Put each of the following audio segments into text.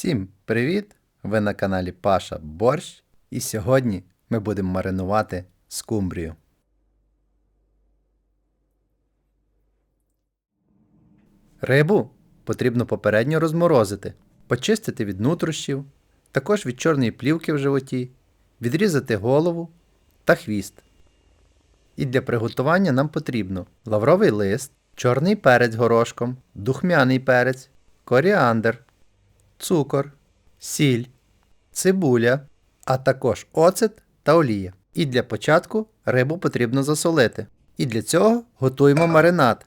Всім привіт! Ви на каналі Паша Борщ. І сьогодні ми будемо маринувати скумбрію. Рибу потрібно попередньо розморозити, почистити від нутрощів, також від чорної плівки в животі, відрізати голову та хвіст. І для приготування нам потрібно лавровий лист, чорний перець горошком, духмяний перець, коріандр, цукор, сіль, цибуля, а також оцет та олія. І для початку рибу потрібно засолити. І для цього готуємо маринад.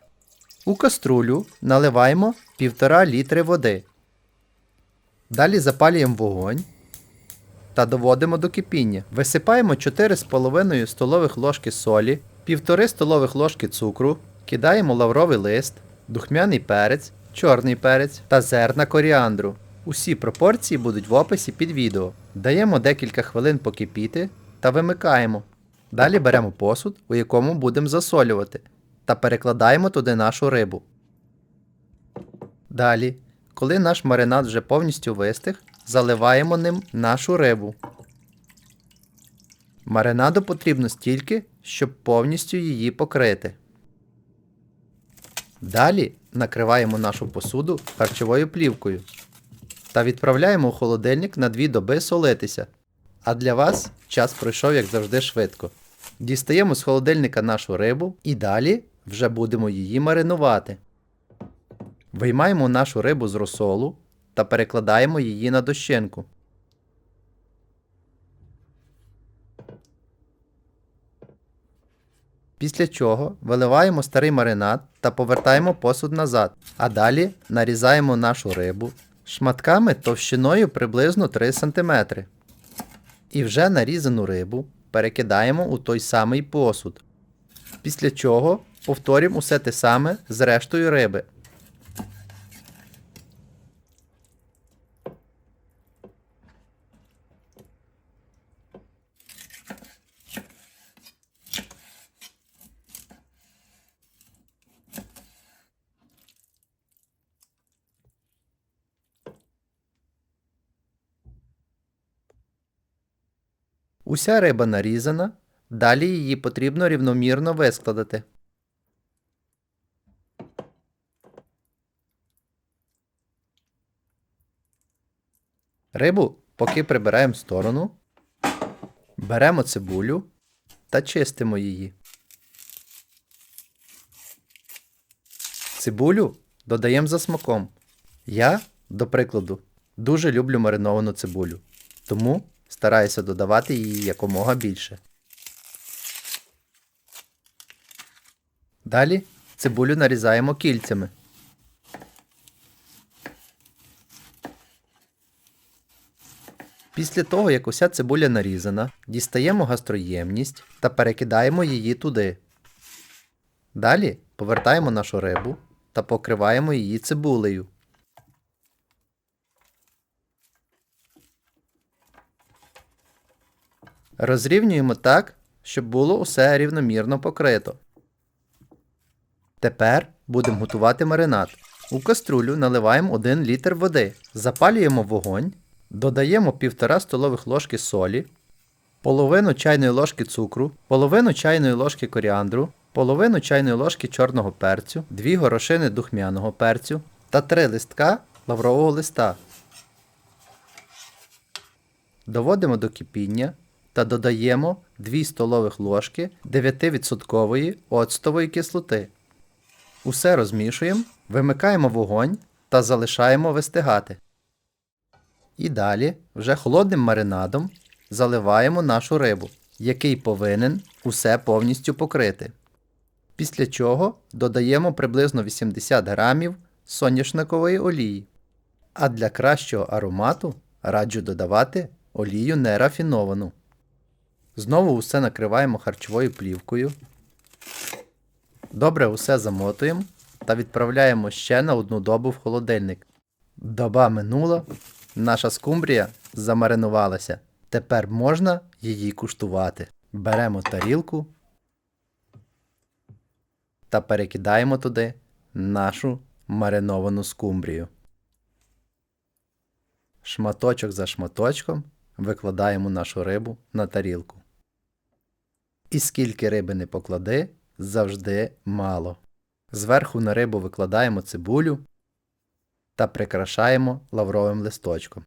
У каструлю наливаємо 1,5 літри води. Далі запалюємо вогонь та доводимо до кипіння. Висипаємо 4,5 столових ложки солі, 1,5 столових ложки цукру, кидаємо лавровий лист, духмяний перець, чорний перець та зерна коріандру. Усі пропорції будуть в описі під відео. Даємо декілька хвилин покипіти та вимикаємо. Далі беремо посуд, у якому будемо засолювати, та перекладаємо туди нашу рибу. Далі, коли наш маринад вже повністю вистиг, заливаємо ним нашу рибу. Маринаду потрібно стільки, щоб повністю її покрити. Далі накриваємо нашу посуду харчовою плівкою та відправляємо у холодильник на 2 доби солитися. А для вас час пройшов, як завжди, швидко. Дістаємо з холодильника нашу рибу і далі вже будемо її маринувати. Виймаємо нашу рибу з розсолу та перекладаємо її на дощинку. Після чого виливаємо старий маринад та повертаємо посуд назад, а далі нарізаємо нашу рибу шматками товщиною приблизно 3 см. І вже нарізану рибу перекидаємо у той самий посуд. Після чого повторюємо усе те саме з рештою риби. Уся риба нарізана, далі її потрібно рівномірно вискладати. Рибу поки прибираємо в сторону, беремо цибулю та чистимо її. Цибулю додаємо за смаком. Я, до прикладу, дуже люблю мариновану цибулю, тому стараюся додавати її якомога більше. Далі цибулю нарізаємо кільцями. Після того, як уся цибуля нарізана, дістаємо гастроємність та перекидаємо її туди. Далі повертаємо нашу рибу та покриваємо її цибулею. Розрівнюємо так, щоб було усе рівномірно покрито. Тепер будемо готувати маринад. У каструлю наливаємо 1 літр води, запалюємо вогонь, додаємо 1,5 столових ложки солі, половину чайної ложки цукру, половину чайної ложки коріандру, половину чайної ложки чорного перцю, 2 горошини духмяного перцю та 3 листка лаврового листа. Доводимо до кипіння та додаємо 2 столових ложки 9% оцтової кислоти. Усе розмішуємо, вимикаємо вогонь та залишаємо вистигати. І далі вже холодним маринадом заливаємо нашу рибу, який повинен усе повністю покрити. Після чого додаємо приблизно 80 грамів соняшникової олії. А для кращого аромату раджу додавати олію нерафіновану. Знову усе накриваємо харчовою плівкою. Добре усе замотуємо та відправляємо ще на одну добу в холодильник. Доба минула, наша скумбрія замаринувалася. Тепер можна її куштувати. Беремо тарілку та перекидаємо туди нашу мариновану скумбрію. Шматочок за шматочком викладаємо нашу рибу на тарілку. І скільки риби не поклади, завжди мало. Зверху на рибу викладаємо цибулю та прикрашаємо лавровим листочком.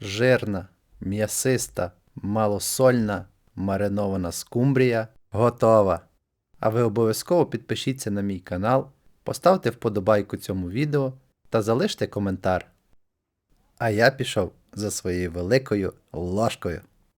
Жирна, м'ясиста, малосольна, маринована скумбрія готова. А ви обов'язково підпишіться на мій канал, поставте вподобайку цьому відео та залиште коментар. А я пішов за своєю великою ложкою.